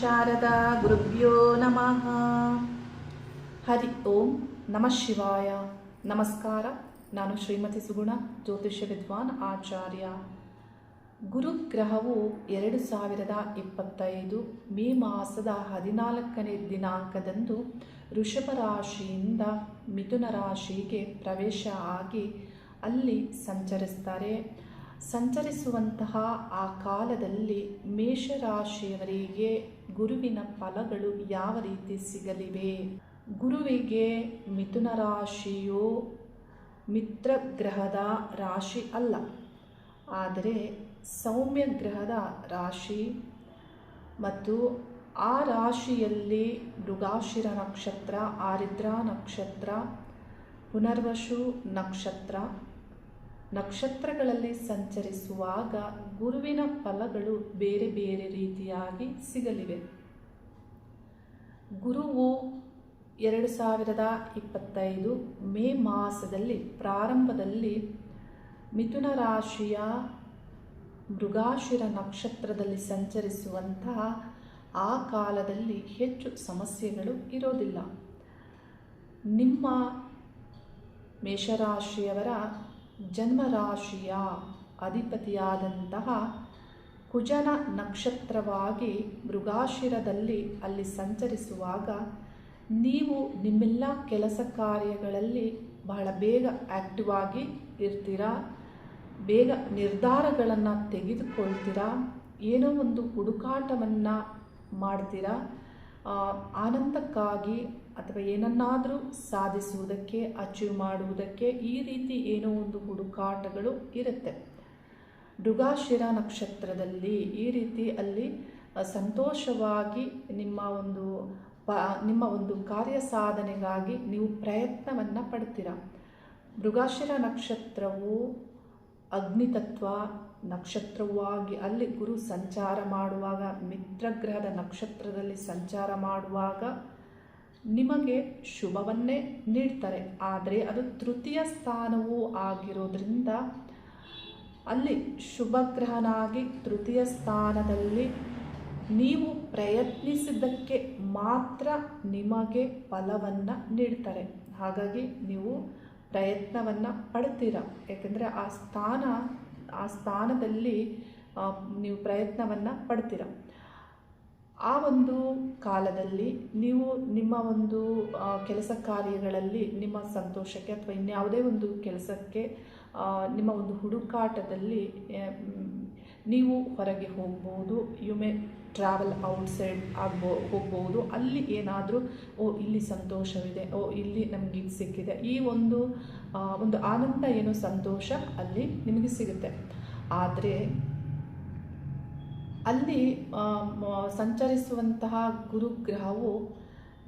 ಶಾರದಾ ಗುರುಭ್ಯೋ ನಮಃ. ಹರಿ ಓಂ ನಮಃ ಶಿವಾಯ. ನಮಸ್ಕಾರ, ನಾನು ಶ್ರೀಮತಿ ಸುಗುಣ, ಜ್ಯೋತಿಷ್ಯ ವಿದ್ವಾನ್ ಆಚಾರ್ಯ. ಗುರುಗ್ರಹವು ಎರಡು ಸಾವಿರದ ಇಪ್ಪತ್ತೈದು ಮೇ ಮಾಸದ ಹದಿನಾಲ್ಕನೇ ದಿನಾಂಕದಂದು ಋಷಭ ರಾಶಿಯಿಂದ ಮಿಥುನ ರಾಶಿಗೆ ಪ್ರವೇಶ ಆಗಿ ಅಲ್ಲಿ ಸಂಚರಿಸ್ತಾರೆ. ಸಂಚರಿಸುವಂತಹ ಆ ಕಾಲದಲ್ಲಿ ಮೇಷರಾಶಿಯವರಿಗೆ ಗುರುವಿನ ಫಲಗಳು ಯಾವ ರೀತಿ ಸಿಗಲಿವೆ? ಗುರುವಿಗೆ ಮಿಥುನ ರಾಶಿಯು ಮಿತ್ರ ಗ್ರಹದ ರಾಶಿ ಅಲ್ಲ. ಆದರೆ ಸೌಮ್ಯ ಗ್ರಹದ ರಾಶಿ ಮತ್ತು ಆ ರಾಶಿಯಲ್ಲಿ ಮೃಗಾಶಿರ ನಕ್ಷತ್ರ, ಆರಿದ್ರ ನಕ್ಷತ್ರ ಪುನರ್ವಶು ನಕ್ಷತ್ರ ನಕ್ಷತ್ರಗಳಲ್ಲಿ ಸಂಚರಿಸುವಾಗ ಗುರುವಿನ ಫಲಗಳು ಬೇರೆ ಬೇರೆ ರೀತಿಯಾಗಿ ಸಿಗಲಿವೆ. ಗುರುವು ಎರಡು ಸಾವಿರದ ಇಪ್ಪತ್ತೈದು ಮೇ ಮಾಸದಲ್ಲಿ ಪ್ರಾರಂಭದಲ್ಲಿ ಮಿಥುನ ರಾಶಿಯ ಮೃಗಾಶಿರ ನಕ್ಷತ್ರದಲ್ಲಿ ಸಂಚರಿಸುವಂತಹ ಆ ಕಾಲದಲ್ಲಿ ಹೆಚ್ಚು ಸಮಸ್ಯೆಗಳು ಇರೋದಿಲ್ಲ. ನಿಮ್ಮ ಮೇಷರಾಶಿಯವರ ಜನ್ಮರಾಶಿಯ ಅಧಿಪತಿಯಾದಂತಹ ಕುಜನ ನಕ್ಷತ್ರವಾಗಿ ಮೃಗಾಶಿರದಲ್ಲಿ ಅಲ್ಲಿ ಸಂಚರಿಸುವಾಗ ನೀವು ನಿಮ್ಮೆಲ್ಲ ಕೆಲಸ ಕಾರ್ಯಗಳಲ್ಲಿ ಬಹಳ ಬೇಗ ಆ್ಯಕ್ಟಿವ್ ಆಗಿ ಇರ್ತೀರಾ? ಬೇಗ ನಿರ್ಧಾರಗಳನ್ನು ತೆಗೆದುಕೊಳ್ತೀರಾ? ಏನೋ ಒಂದು ಹುಡುಕಾಟವನ್ನು ಮಾಡ್ತೀರಾ? ಆನಂದಕ್ಕಾಗಿ ಅಥವಾ ಏನನ್ನಾದರೂ ಸಾಧಿಸುವುದಕ್ಕೆ, ಅಚೀವ್ ಮಾಡುವುದಕ್ಕೆ ಈ ರೀತಿ ಏನೋ ಒಂದು ಹುಡುಕಾಟಗಳು ಇರುತ್ತೆ. ಮೃಗಾಶಿರ ನಕ್ಷತ್ರದಲ್ಲಿ ಈ ರೀತಿ ಅಲ್ಲಿ ಸಂತೋಷವಾಗಿ ನಿಮ್ಮ ಒಂದು ಪ ನಿಮ್ಮ ಒಂದು ಕಾರ್ಯ ಸಾಧನೆಗಾಗಿ ನೀವು ಪ್ರಯತ್ನವನ್ನು ಪಡ್ತೀರ. ಮೃಗಾಶಿರ ನಕ್ಷತ್ರವು ಅಗ್ನಿತತ್ವ ನಕ್ಷತ್ರವಾಗಿ ಅಲ್ಲಿ ಗುರು ಸಂಚಾರ ಮಾಡುವಾಗ ಮಿತ್ರಗ್ರಹದ ನಕ್ಷತ್ರದಲ್ಲಿ ಸಂಚಾರ ಮಾಡುವಾಗ ನಿಮಗೆ ಶುಭವನ್ನೇ ನೀಡ್ತಾರೆ. ಆದರೆ ಅದು ತೃತೀಯ ಸ್ಥಾನವೂ ಆಗಿರೋದ್ರಿಂದ ಅಲ್ಲಿ ಶುಭಗ್ರಹನಾಗಿ ತೃತೀಯ ಸ್ಥಾನದಲ್ಲಿ ನೀವು ಪ್ರಯತ್ನಿಸಿದ್ದಕ್ಕೆ ಮಾತ್ರ ನಿಮಗೆ ಫಲವನ್ನು ನೀಡ್ತಾರೆ. ಹಾಗಾಗಿ ನೀವು ಪ್ರಯತ್ನವನ್ನು ಪಡ್ತೀರ? ಯಾಕೆಂದರೆ ಆ ಸ್ಥಾನ ಆ ಸ್ಥಾನದಲ್ಲಿ ನೀವು ಪ್ರಯತ್ನವನ್ನು ಪಡ್ತೀರ? ಆ ಒಂದು ಕಾಲದಲ್ಲಿ ನೀವು ನಿಮ್ಮ ಒಂದು ಕೆಲಸ ಕಾರ್ಯಗಳಲ್ಲಿ ನಿಮ್ಮ ಸಂತೋಷಕ್ಕೆ ಅಥವಾ ಇನ್ಯಾವುದೇ ಒಂದು ಕೆಲಸಕ್ಕೆ ನಿಮ್ಮ ಒಂದು ಹುಡುಕಾಟದಲ್ಲಿ ನೀವು ಹೊರಗೆ ಹೋಗ್ಬೋದು. ಯು ಮೇ ಟ್ರಾವೆಲ್ ಔಟ್ಸೈಡ್ ಆಗ್ಬೋ, ಹೋಗ್ಬೋದು. ಅಲ್ಲಿ ಏನಾದರೂ, ಓ, ಇಲ್ಲಿ ಸಂತೋಷವಿದೆ, ಓ, ಇಲ್ಲಿ ನಮಗೆ ಇದು ಸಿಕ್ಕಿದೆ. ಈ ಒಂದು ಒಂದು ಆನಂದ ಏನು ಸಂತೋಷ ಅಲ್ಲಿ ನಿಮಗೆ ಸಿಗುತ್ತೆ. ಆದರೆ, ಅಲ್ಲಿ ಸಂಚರಿಸುವಂತಹ ಗುರುಗ್ರಹವು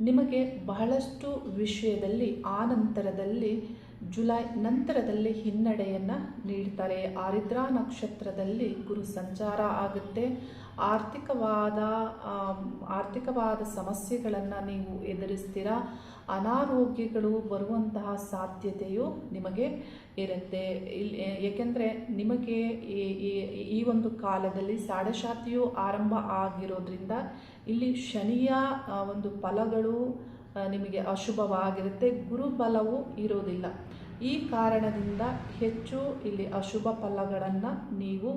ನಿಮಗೆ ಬಹಳಷ್ಟು ವಿಷಯದಲ್ಲಿ, ಆನಂತರದಲ್ಲಿ ನಂತರದಲ್ಲಿ ಜುಲೈ ನಂತರದಲ್ಲಿ ಹಿನ್ನಡೆಯನ್ನು ನೀಡ್ತಾರೆ. ಆರಿದ್ರಾ ನಕ್ಷತ್ರದಲ್ಲಿ ಗುರು ಸಂಚಾರ ಆಗುತ್ತೆ. ಆರ್ಥಿಕವಾದ ಆರ್ಥಿಕವಾದ ಸಮಸ್ಯೆಗಳನ್ನು ನೀವು ಎದುರಿಸ್ತೀರಾ? ಅನಾರೋಗ್ಯಗಳು ಬರುವಂತಹ ಸಾಧ್ಯತೆಯು ನಿಮಗೆ ಇರುತ್ತೆ. ಇಲ್ಲಿ ಏಕೆಂದರೆ ನಿಮಗೆ ಈ ಒಂದು ಕಾಲದಲ್ಲಿ ಸಾಡೆಶಾತಿಯು ಆರಂಭ ಆಗಿರೋದ್ರಿಂದ ಇಲ್ಲಿ ಶನಿಯ ಒಂದು ಫಲಗಳು ನಿಮಗೆ ಅಶುಭವಾಗಿರುತ್ತೆ. ಗುರುಬಲವು ಇರೋದಿಲ್ಲ ಈ ಕಾರಣದಿಂದ ಹೆಚ್ಚು ಇಲ್ಲಿ ಅಶುಭ ಫಲಗಳನ್ನು ನೀವು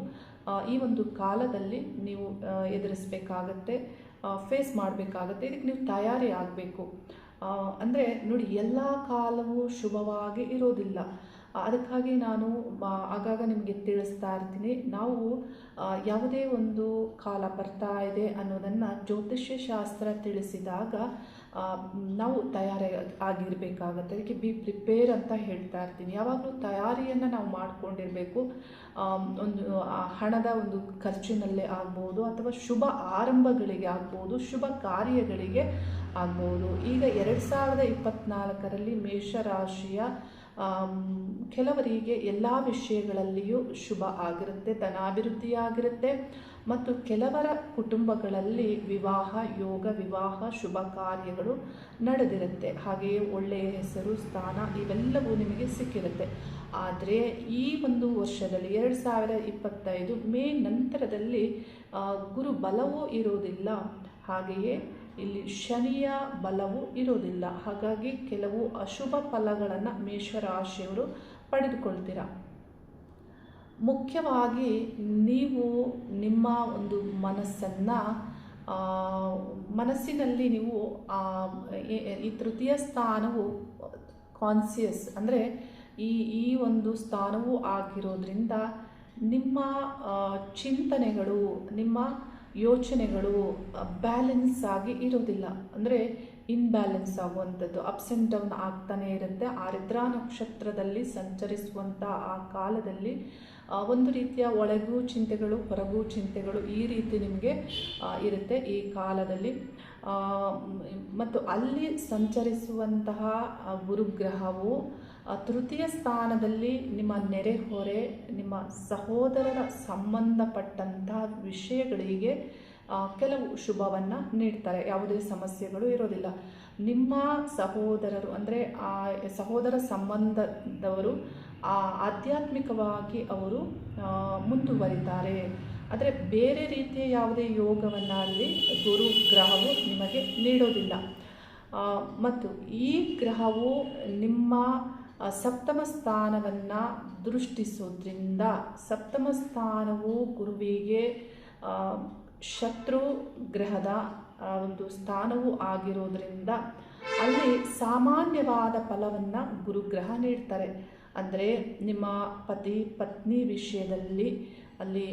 ಈ ಒಂದು ಕಾಲದಲ್ಲಿ ನೀವು ಎದುರಿಸಬೇಕಾಗತ್ತೆ ಫೇಸ್ ಮಾಡಬೇಕಾಗತ್ತೆ. ಇದಕ್ಕೆ ನೀವು ತಯಾರಿ ಆಗಬೇಕು. ಅಂದರೆ ನೋಡಿ, ಎಲ್ಲ ಕಾಲವೂ ಶುಭವಾಗಿ ಇರೋದಿಲ್ಲ ಅದಕ್ಕಾಗಿ ನಾನು ಆಗಾಗ ನಿಮಗೆ ತಿಳಿಸ್ತಾ ಇರ್ತೀನಿ. ನಾವು ಯಾವುದೇ ಒಂದು ಕಾಲ ಬರ್ತಾ ಇದೆ ಅನ್ನೋದನ್ನು ಜ್ಯೋತಿಷ್ಯ ಶಾಸ್ತ್ರ ತಿಳಿಸಿದಾಗ ನಾವು ತಯಾರಿ ಆಗಿರಬೇಕಾಗತ್ತೆ ಅದಕ್ಕೆ ಬಿ ಪ್ರಿಪೇರ್ ಅಂತ ಹೇಳ್ತಾ ಇರ್ತೀನಿ. ಯಾವಾಗಲೂ ತಯಾರಿಯನ್ನು ನಾವು ಮಾಡಿಕೊಂಡಿರಬೇಕು. ಒಂದು ಹಣದ ಒಂದು ಖರ್ಚಿನಲ್ಲೇ ಆಗ್ಬೋದು ಅಥವಾ ಶುಭ ಆರಂಭಗಳಿಗೆ ಆಗ್ಬೋದು, ಶುಭ ಕಾರ್ಯಗಳಿಗೆ ಆಗ್ಬೋದು. ಈಗ ಎರಡು ಸಾವಿರದ ಇಪ್ಪತ್ನಾಲ್ಕರಲ್ಲಿ ಮೇಷರಾಶಿಯ ಕೆಲವರಿಗೆ ಎಲ್ಲ ವಿಷಯಗಳಲ್ಲಿಯೂ ಶುಭ ಆಗಿರುತ್ತೆ ಧನಾಭಿವೃದ್ಧಿ ಆಗಿರುತ್ತೆ ಮತ್ತು ಕೆಲವರ ಕುಟುಂಬಗಳಲ್ಲಿ ವಿವಾಹ, ಯೋಗ, ವಿವಾಹ, ಶುಭ ಕಾರ್ಯಗಳು ನಡೆದಿರುತ್ತೆ. ಹಾಗೆಯೇ ಒಳ್ಳೆಯ ಹೆಸರು, ಸ್ಥಾನ ಇವೆಲ್ಲವೂ ನಿಮಗೆ ಸಿಕ್ಕಿರುತ್ತೆ. ಆದರೆ ಈ ಒಂದು ವರ್ಷದಲ್ಲಿ ಎರಡು ಸಾವಿರ ಇಪ್ಪತ್ತೈದು ಮೇ ನಂತರದಲ್ಲಿ ಗುರು ಬಲವೂ ಇರೋದಿಲ್ಲ. ಹಾಗೆಯೇ ಇಲ್ಲಿ ಶನಿಯ ಬಲವೂ ಇರೋದಿಲ್ಲ. ಹಾಗಾಗಿ ಕೆಲವು ಅಶುಭ ಫಲಗಳನ್ನು ಮೇಷರಾಶಿಯವರು ಪಡೆದುಕೊಳ್ತೀರಾ? ಮುಖ್ಯವಾಗಿ ನೀವು ನಿಮ್ಮ ಒಂದು ಮನಸ್ಸನ್ನು ಮನಸ್ಸಿನಲ್ಲಿ ನೀವು ಈ- ತೃತೀಯ ಸ್ಥಾನವು ಕಾನ್ಸಿಯಸ್ ಅಂದರೆ ಈ ಈ ಒಂದು ಸ್ಥಾನವು ಆಗಿರೋದ್ರಿಂದ ನಿಮ್ಮ ಚಿಂತನೆಗಳು, ನಿಮ್ಮ ಯೋಚನೆಗಳು ಬ್ಯಾಲೆನ್ಸ್ ಆಗಿ ಇರೋದಿಲ್ಲ. ಅಂದರೆ ಇನ್ಬ್ಯಾಲೆನ್ಸ್ ಆಗುವಂಥದ್ದು. ಅಪ್ಸ್ ಆ್ಯಂಡ್ ಡೌನ್ ಆಗ್ತಾನೆ ಇರುತ್ತೆ. ಆರಿದ್ರಾ ನಕ್ಷತ್ರದಲ್ಲಿ ಸಂಚರಿಸುವಂಥ ಆ ಕಾಲದಲ್ಲಿ ಒಂದು ರೀತಿಯ ಒಳಗೂ ಚಿಂತೆಗಳು ಹೊರಗೂ ಚಿಂತೆಗಳು ಈ ರೀತಿ ನಿಮಗೆ ಇರುತ್ತೆ ಈ ಕಾಲದಲ್ಲಿ. ಆ, ಮತ್ತು ಅಲ್ಲಿ ಸಂಚರಿಸುವಂತಹ ಗುರುಗ್ರಹವು ಆ, ತೃತೀಯ ಸ್ಥಾನದಲ್ಲಿ ನಿಮ್ಮ ನೆರೆಹೊರೆ ನಿಮ್ಮ ಸಹೋದರರ ಸಂಬಂಧಪಟ್ಟಂತಹ ವಿಷಯಗಳಿಗೆ ಕೆಲವು ಶುಭವನ್ನು ನೀಡ್ತಾರೆ. ಯಾವುದೇ ಸಮಸ್ಯೆಗಳು ಇರೋದಿಲ್ಲ. ನಿಮ್ಮ ಸಹೋದರರು ಅಂದರೆ ಆ ಸಹೋದರ ಸಂಬಂಧದವರು ಆ ಆಧ್ಯಾತ್ಮಿಕವಾಗಿ ಅವರು ಆ, ಮುಂದುವರಿತಾರೆ. ಆದರೆ ಬೇರೆ ರೀತಿಯ ಯಾವುದೇ ಯೋಗವನ್ನು ಅಲ್ಲಿ ಗುರು ಗ್ರಹವು ನಿಮಗೆ ನೀಡೋದಿಲ್ಲ. ಆ, ಮತ್ತು ಈ ಗ್ರಹವು ನಿಮ್ಮ ಆ, ಸಪ್ತಮ ಸ್ಥಾನವನ್ನು ದೃಷ್ಟಿಸೋದ್ರಿಂದ ಸಪ್ತಮ ಸ್ಥಾನವು ಗುರುವಿಗೆ ಶತ್ರು ಗ್ರಹದ ಒಂದು ಸ್ಥಾನವೂ ಆಗಿರೋದ್ರಿಂದ ಅಲ್ಲಿ ಸಾಮಾನ್ಯವಾದ ಫಲವನ್ನು ಗುರುಗ್ರಹ ನೀಡ್ತಾರೆ. ಅಂದರೆ ನಿಮ್ಮ ಪತಿ, ಪತ್ನಿ ವಿಷಯದಲ್ಲಿ ಅಲ್ಲಿ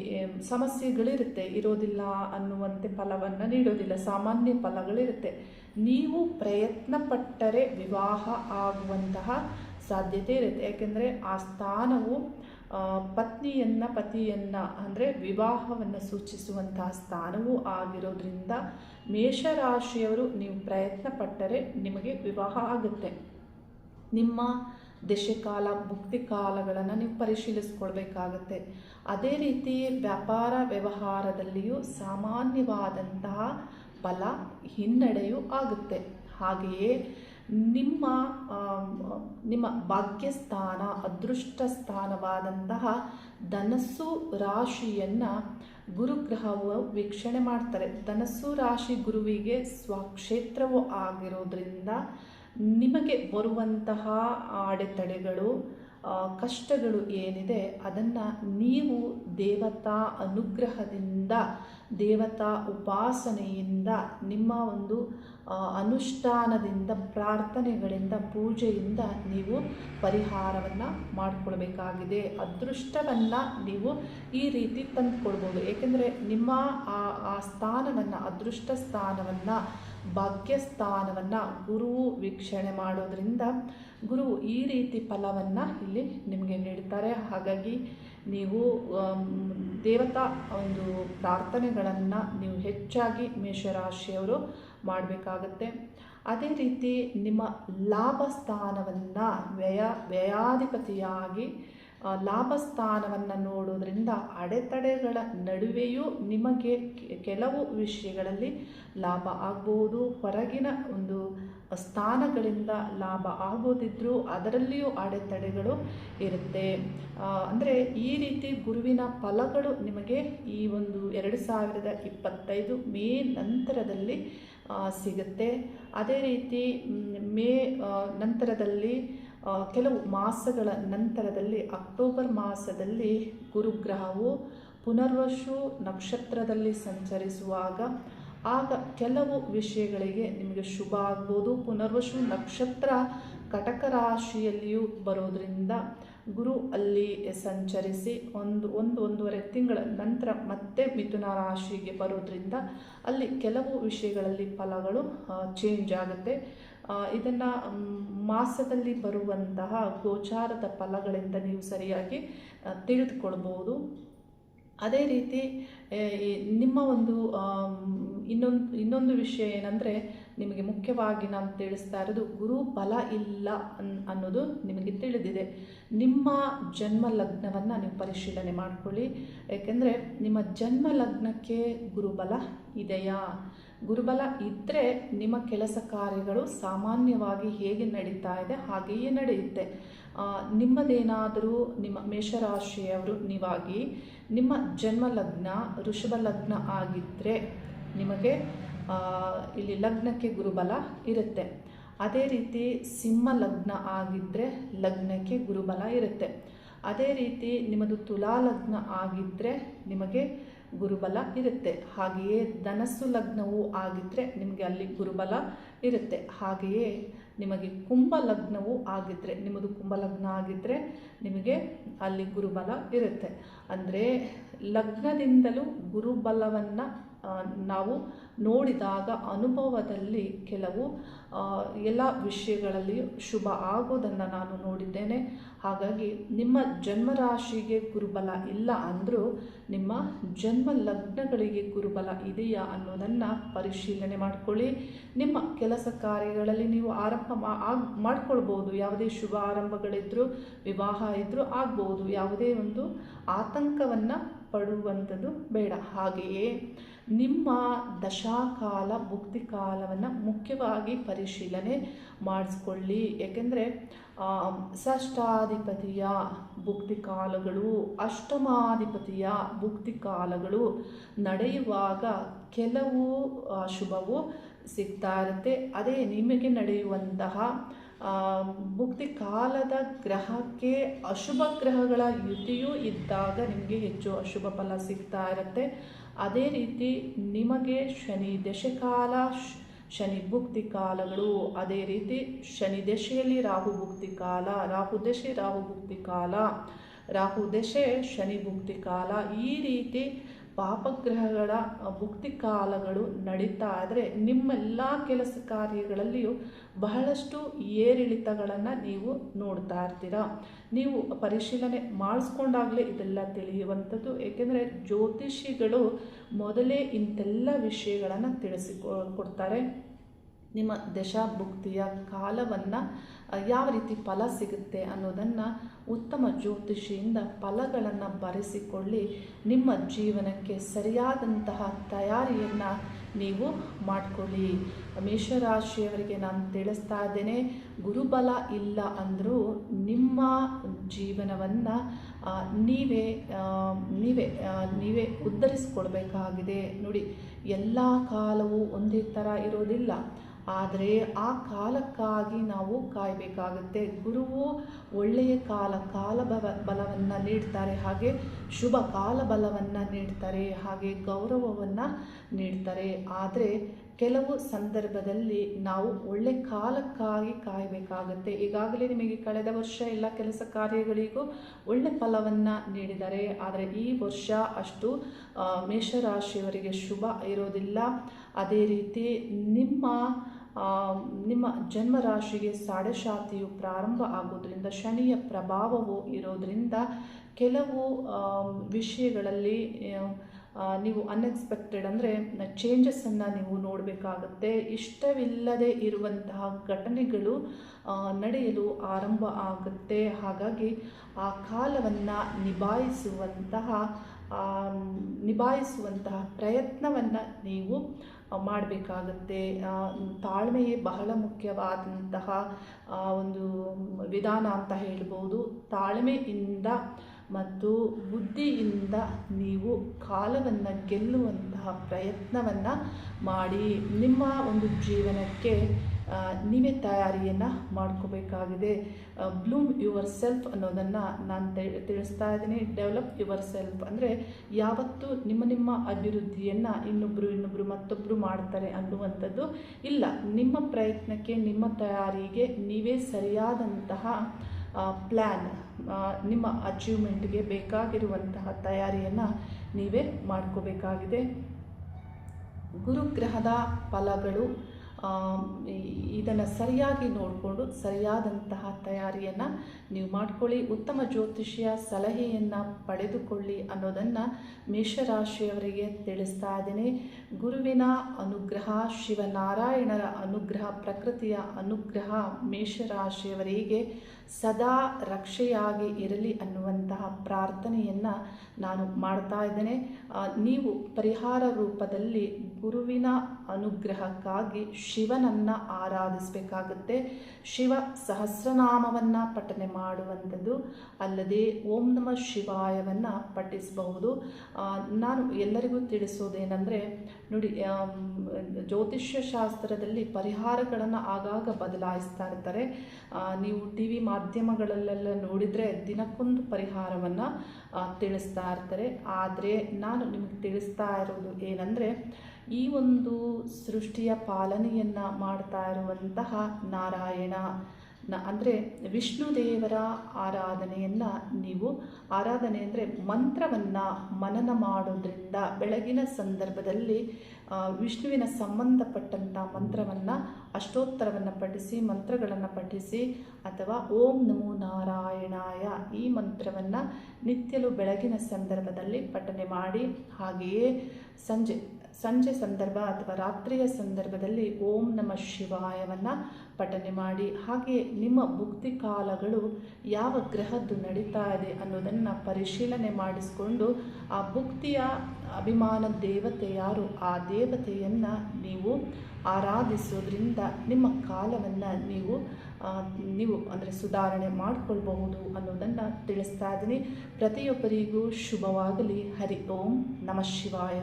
ಸಮಸ್ಯೆಗಳಿರುತ್ತೆ. ಇರೋದಿಲ್ಲ ಅನ್ನುವಂತೆ ಫಲವನ್ನು ನೀಡೋದಿಲ್ಲ. ಸಾಮಾನ್ಯ ಫಲಗಳಿರುತ್ತೆ. ನೀವು ಪ್ರಯತ್ನ ಪಟ್ಟರೆ ವಿವಾಹ ಆಗುವಂತಹ ಸಾಧ್ಯತೆ ಇರುತ್ತೆ. ಯಾಕೆಂದರೆ ಆ ಸ್ಥಾನವು ಪತ್ನಿಯನ್ನು, ಪತಿಯನ್ನು ಅಂದರೆ ವಿವಾಹವನ್ನು ಸೂಚಿಸುವಂತಹ ಸ್ಥಾನವೂ ಆಗಿರೋದ್ರಿಂದ ಮೇಷರಾಶಿಯವರು ನೀವು ಪ್ರಯತ್ನ ಪಟ್ಟರೆ ನಿಮಗೆ ವಿವಾಹ ಆಗುತ್ತೆ. ನಿಮ್ಮ ದಶಕಾಲ ಮುಕ್ತಿ ಕಾಲಗಳನ್ನು ನೀವು ಪರಿಶೀಲಿಸ್ಕೊಳ್ಬೇಕಾಗತ್ತೆ. ಅದೇ ರೀತಿ ವ್ಯಾಪಾರ ವ್ಯವಹಾರದಲ್ಲಿಯೂ ಸಾಮಾನ್ಯವಾದಂತಹ ಫಲ ಹಿನ್ನಡೆಯೂ ಆಗುತ್ತೆ. ಹಾಗೆಯೇ ನಿಮ್ಮ ನಿಮ್ಮ ಭಾಗ್ಯಸ್ಥಾನ ಅದೃಷ್ಟ ಸ್ಥಾನವಾದಂತಹ ಧನಸ್ಸು ರಾಶಿಯನ್ನು ಗುರುಗ್ರಹವು ವೀಕ್ಷಣೆ ಮಾಡ್ತಾರೆ. ಧನಸ್ಸು ರಾಶಿ ಗುರುವಿಗೆ ಸ್ವಕ್ಷೇತ್ರವು ಆಗಿರೋದ್ರಿಂದ ನಿಮಗೆ ಬರುವಂತಹ ಅಡೆತಡೆಗಳು ಕಷ್ಟಗಳು ಏನಿದೆ ಅದನ್ನು ನೀವು ದೇವತಾ ಅನುಗ್ರಹದಿಂದ ದೇವತಾ ಉಪಾಸನೆಯಿಂದ ನಿಮ್ಮ ಒಂದು ಅನುಷ್ಠಾನದಿಂದ, ಪ್ರಾರ್ಥನೆಗಳಿಂದ, ಪೂಜೆಯಿಂದ ನೀವು ಪರಿಹಾರವನ್ನು ಮಾಡಿಕೊಳ್ಬೇಕಾಗಿದೆ. ಅದೃಷ್ಟವನ್ನು ನೀವು ಈ ರೀತಿ ತಂದುಕೊಳ್ಬೋದು. ಏಕೆಂದರೆ ನಿಮ್ಮ ಆ ಸ್ಥಾನವನ್ನು, ಅದೃಷ್ಟ ಸ್ಥಾನವನ್ನು ಭಾಗ್ಯಸ್ಥಾನವನ್ನು ಗುರು ವೀಕ್ಷಣೆ ಮಾಡೋದರಿಂದ ಗುರು ಈ ರೀತಿ ಫಲವನ್ನು ಇಲ್ಲಿ ನಿಮಗೆ ನೀಡ್ತಾರೆ. ಹಾಗಾಗಿ ನೀವು ದೇವತಾ ಒಂದು ಪ್ರಾರ್ಥನೆಗಳನ್ನು ನೀವು ಹೆಚ್ಚಾಗಿ ಮೇಷರಾಶಿಯವರು ಮಾಡಬೇಕಾಗತ್ತೆ. ಅದೇ ರೀತಿ ನಿಮ್ಮ ಲಾಭ ಸ್ಥಾನವನ್ನು ವ್ಯಯ ವ್ಯಯಾಧಿಪತಿಯಾಗಿ ಆ, ಲಾಭ ಸ್ಥಾನವನ್ನು ನೋಡೋದ್ರಿಂದ ಅಡೆತಡೆಗಳ ನಡುವೆಯೂ ನಿಮಗೆ ಕೆಲವು ವಿಷಯಗಳಲ್ಲಿ ಲಾಭ ಆಗ್ಬೋದು. ಹೊರಗಿನ ಒಂದು ಸ್ಥಾನಗಳಿಂದ ಲಾಭ ಆಗೋದಿದ್ರೂ ಅದರಲ್ಲಿಯೂ ಅಡೆತಡೆಗಳು ಇರುತ್ತೆ. ಅಂದರೆ ಈ ರೀತಿ ಗುರುವಿನ ಫಲಗಳು ನಿಮಗೆ ಈ ಒಂದು ಎರಡು ಸಾವಿರದ ಇಪ್ಪತ್ತೈದು ಮೇ ನಂತರದಲ್ಲಿ ಸಿಗುತ್ತೆ. ಅದೇ ರೀತಿ ಮೇ ನಂತರದಲ್ಲಿ ಕೆಲವು ಮಾಸಗಳ ನಂತರದಲ್ಲಿ, ಅಕ್ಟೋಬರ್ ಮಾಸದಲ್ಲಿ ಗುರುಗ್ರಹವು ಪುನರ್ವಶು ನಕ್ಷತ್ರದಲ್ಲಿ ಸಂಚರಿಸುವಾಗ, ಆಗ ಕೆಲವು ವಿಷಯಗಳಿಗೆ ನಿಮಗೆ ಶುಭ ಆಗ್ಬೋದು. ಪುನರ್ವಶು ನಕ್ಷತ್ರ ಕಟಕ ರಾಶಿಯಲ್ಲಿಯೂ ಬರೋದ್ರಿಂದ ಗುರು ಅಲ್ಲಿ ಸಂಚರಿಸಿ ಒಂದು ಒಂದು, ಒಂದೂವರೆ ತಿಂಗಳ ನಂತರ ಮತ್ತೆ ಮಿಥುನ ರಾಶಿಗೆ ಬರೋದ್ರಿಂದ ಅಲ್ಲಿ ಕೆಲವು ವಿಷಯಗಳಲ್ಲಿ ಫಲಗಳು ಚೇಂಜ್ ಆಗುತ್ತೆ. ಇದನ್ನು ಮಾಸದಲ್ಲಿ ಬರುವಂತಹ ಗೋಚಾರದ ಫಲಗಳಿಂದ ನೀವು ಸರಿಯಾಗಿ ತಿಳಿದುಕೊಳ್ಬೋದು ಅದೇ ರೀತಿ ನಿಮ್ಮ ಒಂದು ಇನ್ನೊಂದು ಇನ್ನೊಂದು ವಿಷಯ ಏನಂದರೆ ನಿಮಗೆ ಮುಖ್ಯವಾಗಿ ನಾನು ತಿಳಿಸ್ತಾ ಇರೋದು ಗುರು ಬಲ ಇಲ್ಲ ಅನ್, ಅನ್ನೋದು ನಿಮಗೆ ತಿಳಿದಿದೆ. ನಿಮ್ಮ ಜನ್ಮ ಲಗ್ನವನ್ನು ನೀವು ಪರಿಶೀಲನೆ ಮಾಡಿಕೊಳ್ಳಿ. ಏಕೆಂದರೆ ನಿಮ್ಮ ಜನ್ಮ ಲಗ್ನಕ್ಕೆ ಗುರುಬಲ ಇದೆಯಾ? ಗುರುಬಲ ಇದ್ದರೆ ನಿಮ್ಮ ಕೆಲಸ ಕಾರ್ಯಗಳು ಸಾಮಾನ್ಯವಾಗಿ ಹೇಗೆ ನಡೀತಾ ಇದೆ, ಹಾಗೆಯೇ ನಡೆಯುತ್ತೆ. ನಿಮ್ಮದೇನಾದರೂ ನಿಮ್ಮ ಮೇಷರಾಶಿಯವರು ನೀವಾಗಿ ನಿಮ್ಮ ಜನ್ಮ ಲಗ್ನ ಋಷಭ ಲಗ್ನ ಆಗಿದ್ದರೆ ನಿಮಗೆ ಇಲ್ಲಿ ಲಗ್ನಕ್ಕೆ ಗುರುಬಲ ಇರುತ್ತೆ. ಅದೇ ರೀತಿ ಸಿಂಹ ಲಗ್ನ ಆಗಿದ್ದರೆ ಲಗ್ನಕ್ಕೆ ಗುರುಬಲ ಇರುತ್ತೆ. ಅದೇ ರೀತಿ ನಿಮ್ಮದು ತುಲಾ ಲಗ್ನ ಆಗಿದ್ದರೆ ನಿಮಗೆ ಗುರುಬಲ ಇರುತ್ತೆ. ಹಾಗೆಯೇ ಧನಸ್ಸು ಲಗ್ನವೂ ಆಗಿದ್ದರೆ ನಿಮಗೆ ಅಲ್ಲಿ ಗುರುಬಲ ಇರುತ್ತೆ. ಹಾಗೆಯೇ ನಿಮಗೆ ಕುಂಭ ಲಗ್ನವೂ ಆಗಿದ್ದರೆ ನಿಮ್ಮದು ಕುಂಭ ಲಗ್ನ ಆಗಿದ್ದರೆ ನಿಮಗೆ ಅಲ್ಲಿ ಗುರುಬಲ ಇರುತ್ತೆ. ಅಂದರೆ ಲಗ್ನದಿಂದಲೂ ಗುರುಬಲವನ್ನು ನಾವು ನೋಡಿದಾಗ ಅನುಭವದಲ್ಲಿ ಕೆಲವು ಎಲ್ಲ ವಿಷಯಗಳಲ್ಲಿ ಶುಭ ಆಗೋದನ್ನು ನಾನು ನೋಡಿದ್ದೇನೆ. ಹಾಗಾಗಿ ನಿಮ್ಮ ಜನ್ಮರಾಶಿಗೆ ಗುರುಬಲ ಇಲ್ಲ ಅಂದರೂ ನಿಮ್ಮ ಜನ್ಮ ಲಗ್ನಗಳಿಗೆ ಗುರುಬಲ ಇದೆಯಾ ಅನ್ನೋದನ್ನು ಪರಿಶೀಲನೆ ಮಾಡಿಕೊಳ್ಳಿ. ನಿಮ್ಮ ಕೆಲಸ ಕಾರ್ಯಗಳಲ್ಲಿ ನೀವು ಆರಂಭ ಮಾಡ್ಕೊಳ್ಬೋದು. ಯಾವುದೇ ಶುಭ ಆರಂಭಗಳಿದ್ದರೂ ವಿವಾಹ ಇದ್ದರೂ ಆಗ್ಬೋದು. ಯಾವುದೇ ಒಂದು ಆತಂಕವನ್ನು ಪಡುವಂಥದ್ದು ಬೇಡ. ಹಾಗೆಯೇ ನಿಮ್ಮ ದಶಾಕಾಲ ಭುಕ್ತಿ ಕಾಲವನ್ನು ಮುಖ್ಯವಾಗಿ ಪರಿಶೀಲನೆ ಮಾಡಿಸ್ಕೊಳ್ಳಿ. ಏಕೆಂದರೆ ಷಷ್ಟಾಧಿಪತಿಯ ಭುಕ್ತಿ ಕಾಲಗಳು ಅಷ್ಟಮಾಧಿಪತಿಯ ಭುಕ್ತಿ ಕಾಲಗಳು ನಡೆಯುವಾಗ ಕೆಲವು ಶುಭವು ಸಿಗ್ತಾ ಇರುತ್ತೆ. ಅದೇ ನಿಮಗೆ ನಡೆಯುವಂತಹ ಭುಕ್ತಿ ಕಾಲದ ಗ್ರಹಕ್ಕೆ ಅಶುಭ ಗ್ರಹಗಳ ಯುತಿಯೂ ಇದ್ದಾಗ ನಿಮಗೆ ಹೆಚ್ಚು ಅಶುಭ ಫಲ ಸಿಗ್ತಾ ಇರುತ್ತೆ. ಅದೇ ರೀತಿ ನಿಮಗೆ ಶನಿ ದಶಕಾಲ ಶನಿ ಭುಕ್ತಿ ಕಾಲಗಳು, ಅದೇ ರೀತಿ ಶನಿ ದಶೆಯಲ್ಲಿ ರಾಹು ಭುಕ್ತಿ ಕಾಲ, ರಾಹು ದಶೆ ರಾಹು ಭುಕ್ತಿ ಕಾಲ, ರಾಹು ದಶೆ ಶನಿ ಭುಕ್ತಿ ಕಾಲ ಈ ರೀತಿ ಪಾಪಗ್ರಹಗಳ ಭುಕ್ತಿ ಕಾಲಗಳು ನಡೀತಾ ಇದ್ದರೆ ನಿಮ್ಮೆಲ್ಲ ಕೆಲಸ ಕಾರ್ಯಗಳಲ್ಲಿಯೂ ಬಹಳಷ್ಟು ಏರಿಳಿತಗಳನ್ನು ನೀವು ನೋಡ್ತಾ ಇರ್ತೀರ? ನೀವು ಪರಿಶೀಲನೆ ಮಾಡಿಸ್ಕೊಂಡಾಗಲೇ ಇದೆಲ್ಲ ತಿಳಿಯುವಂಥದ್ದು. ಏಕೆಂದರೆ ಜ್ಯೋತಿಷಿಗಳು ಮೊದಲೇ ಇಂಥೆಲ್ಲ ವಿಷಯಗಳನ್ನು ತಿಳಿಸಿಕೊ, ಕೊಡ್ತಾರೆ. ನಿಮ್ಮ ದಶಾಭುಕ್ತಿಯ ಕಾಲವನ್ನು ಯಾವ ರೀತಿ ಫಲ ಸಿಗುತ್ತೆ ಅನ್ನೋದನ್ನು ಉತ್ತಮ ಜ್ಯೋತಿಷಿಯಿಂದ ಫಲಗಳನ್ನು ಬರೆಸಿಕೊಳ್ಳಿ. ನಿಮ್ಮ ಜೀವನಕ್ಕೆ ಸರಿಯಾದಂತಹ ತಯಾರಿಯನ್ನು ನೀವು ಮಾಡಿಕೊಳ್ಳಿ. ಮೇಷರಾಶಿಯವರಿಗೆ ನಾನು ತಿಳಿಸ್ತಾ ಇದ್ದೇನೆ, ಗುರುಬಲ ಇಲ್ಲ ಅಂದರೂ ನಿಮ್ಮ ಜೀವನವನ್ನು ನೀವೇ ನೀವೇ ನೀವೇ ಉದ್ಧರಿಸ್ಕೊಳ್ಬೇಕಾಗಿದೆ ನೋಡಿ, ಎಲ್ಲ ಕಾಲವೂ ಒಂದೇ ಥರ ಇರೋದಿಲ್ಲ. ಆದರೆ ಆ ಕಾಲಕ್ಕಾಗಿ ನಾವು ಕಾಯಬೇಕಾಗುತ್ತೆ. ಗುರುವು ಒಳ್ಳೆಯ ಕಾಲ ಕಾಲ ಬಲ ಬಲವನ್ನು ನೀಡ್ತಾರೆ. ಹಾಗೆ ಶುಭ ಕಾಲ ಬಲವನ್ನು ನೀಡ್ತಾರೆ. ಹಾಗೆ ಗೌರವವನ್ನು ನೀಡ್ತಾರೆ. ಆದರೆ ಕೆಲವು ಸಂದರ್ಭದಲ್ಲಿ ನಾವು ಒಳ್ಳೆ ಕಾಲಕ್ಕಾಗಿ ಕಾಯಬೇಕಾಗುತ್ತೆ. ಈಗಾಗಲೇ ನಿಮಗೆ ಕಳೆದ ವರ್ಷ ಎಲ್ಲ ಕೆಲಸ ಕಾರ್ಯಗಳಿಗೂ ಒಳ್ಳೆ ಫಲವನ್ನು ನೀಡಿದ್ದಾರೆ. ಆದರೆ ಈ ವರ್ಷ ಅಷ್ಟು ಮೇಷರಾಶಿಯವರಿಗೆ ಶುಭ ಇರೋದಿಲ್ಲ. ಅದೇ ರೀತಿ ನಿಮ್ಮ ನಿಮ್ಮ ಜನ್ಮರಾಶಿಗೆ ಸಾಡೆಶಾತಿಯು ಪ್ರಾರಂಭ ಆಗೋದ್ರಿಂದ ಶನಿಯ ಪ್ರಭಾವವು ಇರೋದ್ರಿಂದ ಕೆಲವು ವಿಷಯಗಳಲ್ಲಿ ನೀವು ಅನ್ಎಕ್ಸ್ಪೆಕ್ಟೆಡ್ ಅಂದರೆ ಚೇಂಜಸನ್ನು ನೀವು ನೋಡಬೇಕಾಗತ್ತೆ. ಇಷ್ಟವಿಲ್ಲದೆ ಇರುವಂತಹ ಘಟನೆಗಳು ನಡೆಯಲು ಆರಂಭ ಆಗುತ್ತೆ. ಹಾಗಾಗಿ ಆ ಕಾಲವನ್ನು ನಿಭಾಯಿಸುವಂತಹ ನಿಭಾಯಿಸುವಂತಹ ಪ್ರಯತ್ನವನ್ನು ನೀವು ಮಾಡಬೇಕಾಗತ್ತೆ. ತಾಳ್ಮೆಯೇ ಬಹಳ ಮುಖ್ಯವಾದಂತಹ ಒಂದು ವಿಧಾನ ಅಂತ ಹೇಳ್ಬೋದು. ತಾಳ್ಮೆಯಿಂದ ಮತ್ತು ಬುದ್ಧಿಯಿಂದ ನೀವು ಕಾಲವನ್ನು ಗೆಲ್ಲುವಂತಹ ಪ್ರಯತ್ನವನ್ನು ಮಾಡಿ ನಿಮ್ಮ ಒಂದು ಜೀವನಕ್ಕೆ ನೀವೇ ತಯಾರಿಯನ್ನು ಮಾಡ್ಕೋಬೇಕಾಗಿದೆ. ಬ್ಲೂಮ್ ಯುವರ್ ಸೆಲ್ಫ್ ಅನ್ನೋದನ್ನು ನಾನು ತಿಳಿಸ್ತಾ ಇದ್ದೀನಿ. ಡೆವಲಪ್ ಯುವರ್ ಸೆಲ್ಫ್ ಅಂದರೆ ಯಾವತ್ತೂ ನಿಮ್ಮ ನಿಮ್ಮ ಅಭಿವೃದ್ಧಿಯನ್ನು ಇನ್ನೊಬ್ಬರು ಇನ್ನೊಬ್ಬರು ಮತ್ತೊಬ್ಬರು ಮಾಡ್ತಾರೆ ಅನ್ನುವಂಥದ್ದು ಇಲ್ಲ. ನಿಮ್ಮ ಪ್ರಯತ್ನಕ್ಕೆ, ನಿಮ್ಮ ತಯಾರಿಗೆ ನೀವೇ ಸರಿಯಾದಂತಹ ಪ್ಲ್ಯಾನ್ ನಿಮ್ಮ ಅಚೀವ್ಮೆಂಟ್ಗೆ ಬೇಕಾಗಿರುವಂತಹ ತಯಾರಿಯನ್ನು ನೀವೇ ಮಾಡ್ಕೋಬೇಕಾಗಿದೆ. ಗುರುಗ್ರಹದ ಫಲಗಳು ಇದನ್ನು ಸರಿಯಾಗಿ ನೋಡಿಕೊಂಡು ಸರಿಯಾದಂತಹ ತಯಾರಿಯನ್ನು ನೀವು ಮಾಡ್ಕೊಳ್ಳಿ. ಉತ್ತಮ ಜ್ಯೋತಿಷ್ಯ ಸಲಹೆಯನ್ನು ಪಡೆದುಕೊಳ್ಳಿ ಅನ್ನೋದನ್ನು ಮೇಷರಾಶಿಯವರಿಗೆ ತಿಳಿಸ್ತಾ ಇದ್ದೀನಿ. ಗುರುವಿನ ಅನುಗ್ರಹ, ಶಿವನಾರಾಯಣರ ಅನುಗ್ರಹ, ಪ್ರಕೃತಿಯ ಅನುಗ್ರಹ ಮೇಷರಾಶಿಯವರಿಗೆ ಸದಾ ರಕ್ಷೆಯಾಗಿ ಇರಲಿ ಅನ್ನುವಂತಹ ಪ್ರಾರ್ಥನೆಯನ್ನು ನಾನು ಮಾಡ್ತಾ ಇದ್ದೇನೆ. ನೀವು ಪರಿಹಾರ ರೂಪದಲ್ಲಿ ಗುರುವಿನ ಅನುಗ್ರಹಕ್ಕಾಗಿ ಶಿವನನ್ನು ಆರಾಧಿಸಬೇಕಾಗುತ್ತೆ. ಶಿವ ಸಹಸ್ರನಾಮವನ್ನು ಪಠನೆ ಮಾಡುವಂಥದ್ದು ಅಲ್ಲದೆ ಓಂ ನಮ ಶಿವಾಯವನ್ನು ಪಠಿಸಬಹುದು. ನಾನು ಎಲ್ಲರಿಗೂ ತಿಳಿಸೋದೇನೆಂದರೆ, ನೋಡಿ ಜ್ಯೋತಿಷ್ಯ ಶಾಸ್ತ್ರದಲ್ಲಿ ಪರಿಹಾರಗಳನ್ನು ಆಗಾಗ ಬದಲಾಯಿಸ್ತಾ ಇರ್ತಾರೆ. ನೀವು ಟಿ ವಿ ಮಾಧ್ಯಮಗಳಲ್ಲೆಲ್ಲ ನೋಡಿದರೆ ದಿನಕ್ಕೊಂದು ಪರಿಹಾರವನ್ನು ತಿಳಿಸ್ತಾ ಇರ್ತಾರೆ. ಆದರೆ ನಾನು ನಿಮಗೆ ತಿಳಿಸ್ತಾ ಇರೋದು ಏನಂದರೆ, ಈ ಒಂದು ಸೃಷ್ಟಿಯ ಪಾಲನೆಯನ್ನು ಮಾಡ್ತಾ ಇರುವಂತಹ ನಾರಾಯಣ, ನ, ಅಂದರೆ ವಿಷ್ಣು ದೇವರ ಆರಾಧನೆಯನ್ನು ನೀವು, ಆರಾಧನೆ ಅಂದರೆ ಮಂತ್ರವನ್ನು ಮನನ ಮಾಡೋದ್ರಿಂದ ಬೆಳಗಿನ ಸಂದರ್ಭದಲ್ಲಿ ವಿಷ್ಣುವಿನ ಸಂಬಂಧಪಟ್ಟಂಥ ಮಂತ್ರವನ್ನು, ಅಷ್ಟೋತ್ತರವನ್ನು ಪಠಿಸಿ, ಮಂತ್ರಗಳನ್ನು ಪಠಿಸಿ, ಅಥವಾ ಓಂ ನಮೋ ನಾರಾಯಣಾಯ ಈ ಮಂತ್ರವನ್ನು ನಿತ್ಯಲು ಬೆಳಗಿನ ಸಂದರ್ಭದಲ್ಲಿ ಪಠನೆ ಮಾಡಿ, ಹಾಗೆಯೇ ಸಂಜೆ ಸಂಜೆ ಸಂದರ್ಭ ಅಥವಾ ರಾತ್ರಿಯ ಸಂದರ್ಭದಲ್ಲಿ ಓಂ ನಮ ಶಿವಾಯವನ್ನು ಪಠನೆ ಮಾಡಿ, ಹಾಗೆ ನಿಮ್ಮ ಭುಕ್ತಿ ಕಾಲಗಳು ಯಾವ ಗ್ರಹದ್ದು ನಡೀತಾ ಇದೆ ಅನ್ನೋದನ್ನು ಪರಿಶೀಲನೆ ಮಾಡಿಸಿಕೊಂಡು ಆ ಭುಕ್ತಿಯ ಅಭಿಮಾನ ದೇವತೆ ಯಾರು, ಆ ದೇವತೆಯನ್ನು ನೀವು ಆರಾಧಿಸೋದ್ರಿಂದ ನಿಮ್ಮ ಕಾಲವನ್ನು ನೀವು ನೀವು ಅಂದರೆ ಸುಧಾರಣೆ ಮಾಡಿಕೊಳ್ಬಹುದು ಅನ್ನೋದನ್ನು ತಿಳಿಸ್ತಾ ಇದ್ದೀನಿ. ಪ್ರತಿಯೊಬ್ಬರಿಗೂ ಶುಭವಾಗಲಿ. ಹರಿ ಓಂ ನಮಃ ಶಿವಾಯ.